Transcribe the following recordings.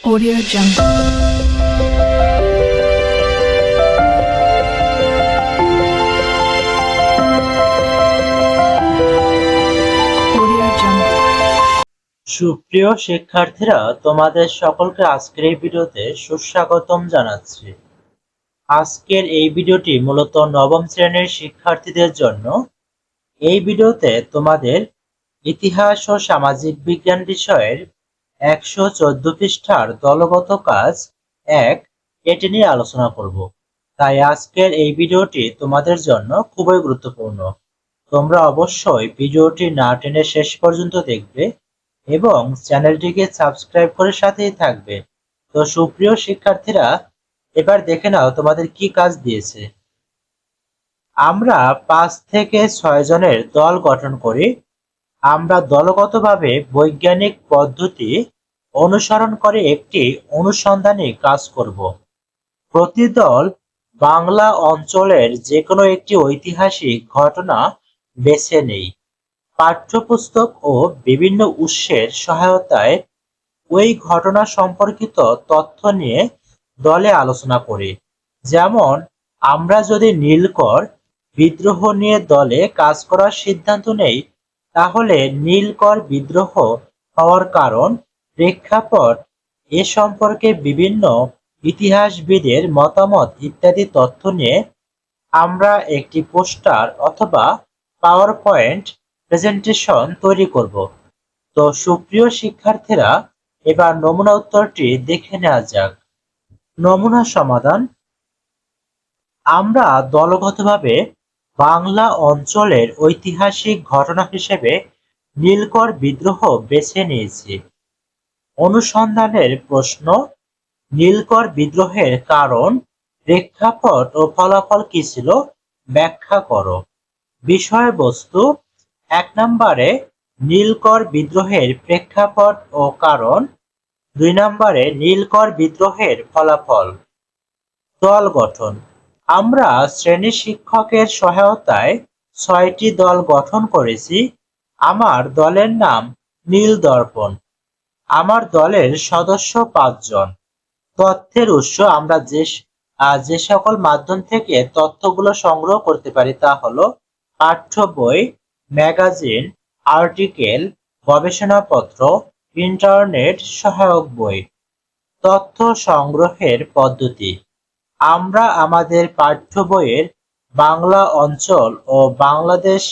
Audio Jungle. সুপ্রিয় শিক্ষার্থীরা, তোমাদের সকলকে আজকের এই ভিডিওতে সুস্বাগতম জানাচ্ছি। আজকের এই ভিডিওটি মূলত নবম শ্রেণির শিক্ষার্থীদের জন্য। এই ভিডিওতে তোমাদের ইতিহাস ও সামাজিক বিজ্ঞান বিষয়ের একশো চোদ্দ পৃষ্ঠার দলগত কাজ এক এটি নিয়ে আলোচনা করব। তাই আজকের এই ভিডিওটি তোমাদের জন্য খুবই গুরুত্বপূর্ণ। তোমরা অবশ্যই ভিডিওটি না টেনে শেষ পর্যন্ত দেখবে এবং চ্যানেলটিকে সাবস্ক্রাইব করে সাথেই থাকবে। তো সুপ্রিয় শিক্ষার্থীরা, এবার দেখে নাও তোমাদের কি কাজ দিয়েছে। আমরা পাঁচ থেকে ছয় জনের দল গঠন করি। আমরা দলগতভাবে বৈজ্ঞানিক পদ্ধতি অনুসরণ করে একটি অনুসন্ধানে কাজ করব। প্রতি দল বাংলা অঞ্চলের যে কোনো একটি ঐতিহাসিক ঘটনা বেছে নেই। পাঠ্যপুস্তক ও বিভিন্ন উৎসের সহায়তায় ওই ঘটনা সম্পর্কিত তথ্য নিয়ে দলে আলোচনা করি। যেমন, আমরা যদি নীলকর বিদ্রোহ নিয়ে দলে কাজ করার সিদ্ধান্ত নেই তাহলে নীলকর বিদ্রোহ হওয়ার কারণ প্রেক্ষাপট এ সম্পর্কে বিভিন্ন ইতিহাসবিদের মতামত ইত্যাদি তথ্য নিয়ে আমরা একটি পোস্টার অথবা পাওয়ার পয়েন্ট প্রেজেন্টেশন তৈরি করব। তো সুপ্রিয় শিক্ষার্থীরা, এবার নমুনা উত্তরটি দেখে নেওয়া যাক। নমুনা সমাধান। আমরা দলগতভাবে বাংলা অঞ্চলের ঐতিহাসিক ঘটনা হিসেবে নীলকর বিদ্রোহ বেছে নিয়েছি। অনুসন্ধানের প্রশ্ন, নীলকর বিদ্রোহের কারণ, প্রেক্ষাপট ও ফলাফল কি ছিল? ব্যাখ্যা করো। বিষয়বস্তু, এক নম্বরে নীলকর বিদ্রোহের প্রেক্ষাপট ও কারণ, দুই নম্বরে নীলকর বিদ্রোহের ফলাফল। দল গঠন আমরা শ্রেণি শিক্ষকের সহায়তায় ছয়টি দল গঠন করেছি। আমার দলের নাম নীল দর্পণ। আমার দলের সদস্য পাঁচজন। তথ্যের উৎস আমরা যে যে সকল মাধ্যম থেকে তথ্যগুলো সংগ্রহ করতে পারি তা হলো পাঠ্য বই, ম্যাগাজিন, আর্টিকেল, গবেষণাপত্র, ইন্টারনেট, সহায়ক বই। তথ্য সংগ্রহের পদ্ধতি। আমরা আমাদের পাঠ্য বইয়ের বাংলা অঞ্চল ও বাংলাদেশ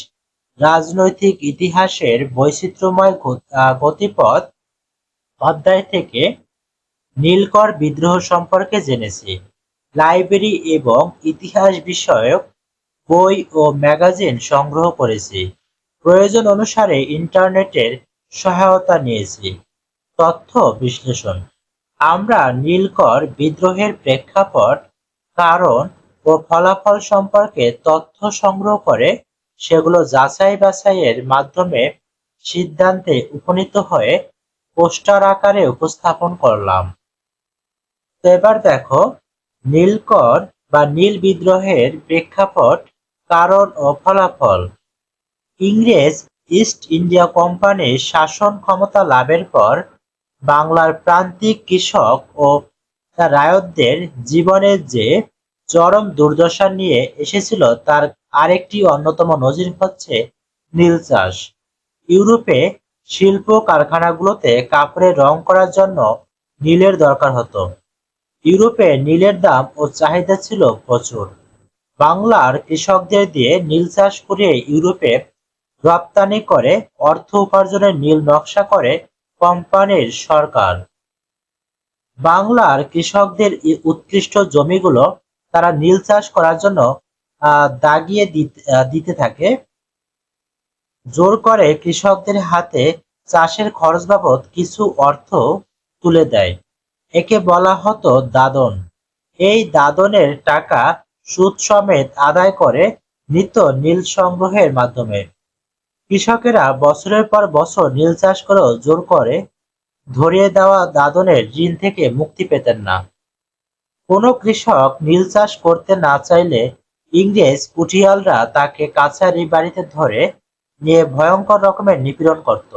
রাজনৈতিক ইতিহাসের বৈচিত্র্যময় গতিপথ অধ্যায় থেকে নীলকর বিদ্রোহ সম্পর্কে জেনেছি। লাইব্রেরি এবং ইতিহাস বিষয়ক বই ও ম্যাগাজিন সংগ্রহ করেছি। প্রয়োজন অনুসারে ইন্টারনেটের সহায়তা নিয়েছি। তথ্য বিশ্লেষণ। আমরা নীলকর বিদ্রোহের প্রেক্ষাপট কারণ ও ফলাফল সম্পর্কে তথ্য সংগ্রহ করে সেগুলো যাচাই বাছাইয়ের মাধ্যমে সিদ্ধান্তে উপনীত হয়ে পোস্টার আকারে উপস্থাপন করলাম। তো এবার দেখো, নীলকর বা নীল বিদ্রোহের প্রেক্ষাপট কারণ ও ফলাফল। ইংরেজ ইস্ট ইন্ডিয়া কোম্পানির শাসন ক্ষমতা লাভের পর বাংলার প্রান্তিক কৃষক ও তার রায়তদের জীবনের যে চরম দুর্দশা নিয়ে এসেছিল, তার আরেকটি অন্যতম নজির হচ্ছে নীল চাষ। ইউরোপে শিল্প কারখানাগুলোতে কাপড়ে রং করার জন্য নীলের দরকার হতো। ইউরোপে নীলের দাম ও চাহিদা ছিল প্রচুর। বাংলার কৃষকদের দিয়ে নীল চাষ করে ইউরোপে রপ্তানি করে অর্থ উপার্জনের নীল নকশা করে কোম্পানির সরকার। বাংলার কৃষকদের উৎকৃষ্ট জমিগুলো তারা নীল চাষ করার জন্য দাগিয়ে দিতে থাকে। জোর করে কৃষকদের হাতে চাষের খরচ বাবদ কিছু অর্থ তুলে দেয়। একে বলা হতো দাদন। এই দাদনের টাকা সুদ সমেত আদায় করে নিত নীল সংগ্রহের মাধ্যমে। কৃষকেরা বছরের পর বছর নীল চাষ করেও জোর করে ধরিয়ে দেওয়া দাদনের ঋণ থেকে মুক্তি পেতেন না। কোনো কৃষক নীল চাষ করতে না চাইলে ইংরেজ কুঠিয়ালরা তাকে কাছারি বাড়িতে ধরে নিয়ে ভয়ঙ্কর রকমের নিপীড়ন করত।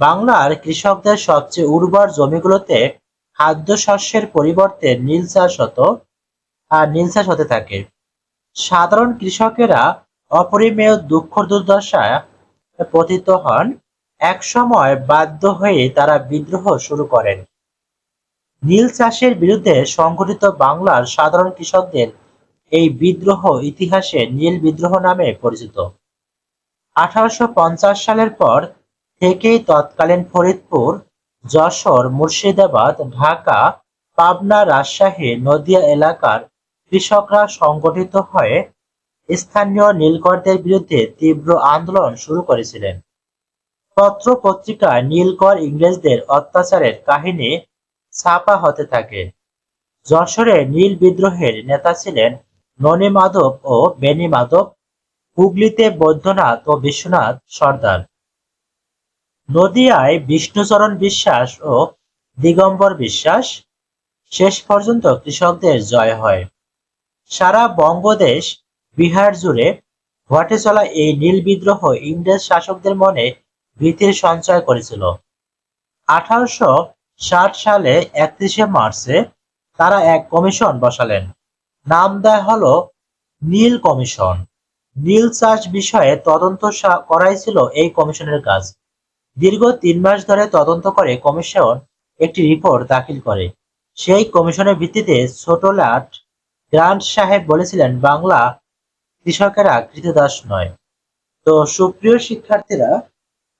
বাংলার কৃষকদের সবচেয়ে উর্বর জমিগুলোতে খাদ্যশস্যের পরিবর্তে নীল চাষ হতো আর নীল চাষ হতে থাকে। সাধারণ কৃষকেরা অপরিমেয় দুঃখ দুর্দশায় পতিত হন একসময় বাধ্য হয়ে তারা বিদ্রোহ শুরু করেন। নীল চাষের বিরুদ্ধে সংগঠিত বাংলার সাধারণ কৃষকদের এই বিদ্রোহ ইতিহাসে নীল বিদ্রোহ নামে পরিচিত। আঠারোশো পঞ্চাশ সালের পর থেকেই তৎকালীন ফরিদপুর, যশোর, মুর্শিদাবাদ, ঢাকা, পাবনা, রাজশাহী, নদিয়া এলাকার কৃষকরা সংগঠিত হয়ে স্থানীয় নীলকরদের বিরুদ্ধে তীব্র আন্দোলন শুরু করেছিলেন। পত্র পত্রিকায় নীলকর ইংরেজদের অত্যাচারের কাহিনী ছাপা হতে থাকে। যশোরে নীল বিদ্রোহের নেতা ছিলেন ননী মাধব ও বেনি মাধব, হুগলিতে বৈদ্যনাথ ও বিশ্বনাথ সর্দার। নদিয়ায় বিষ্ণুচরণ বিশ্বাস ও দিগম্বর বিশ্বাস, শেষ পর্যন্ত কৃষকদের জয় হয়। সারা বঙ্গদেশ বিহার জুড়ে ঘটে চলা এই নীল বিদ্রোহ ইংরেজ শাসকদের মনে ভীতির সঞ্চয় করেছিল। আঠারোশো ষাট সালে একত্রিশে মার্চে তারা এক কমিশন বসালেন। নাম দেয় হলো নীল কমিশন। নীল চাষ বিষয়ে তদন্ত করাই ছিল এই কমিশনের কাজ। দীর্ঘ তিন মাস ধরে তদন্ত করে কমিশন একটি রিপোর্ট দাখিল করে। সেই কমিশনের ভিত্তিতে ছোটলাট গ্রান্ট সাহেব বলেছিলেন, বাংলা কৃষকেরা কৃতদাস নয়। তো সুপ্রিয় শিক্ষার্থীরা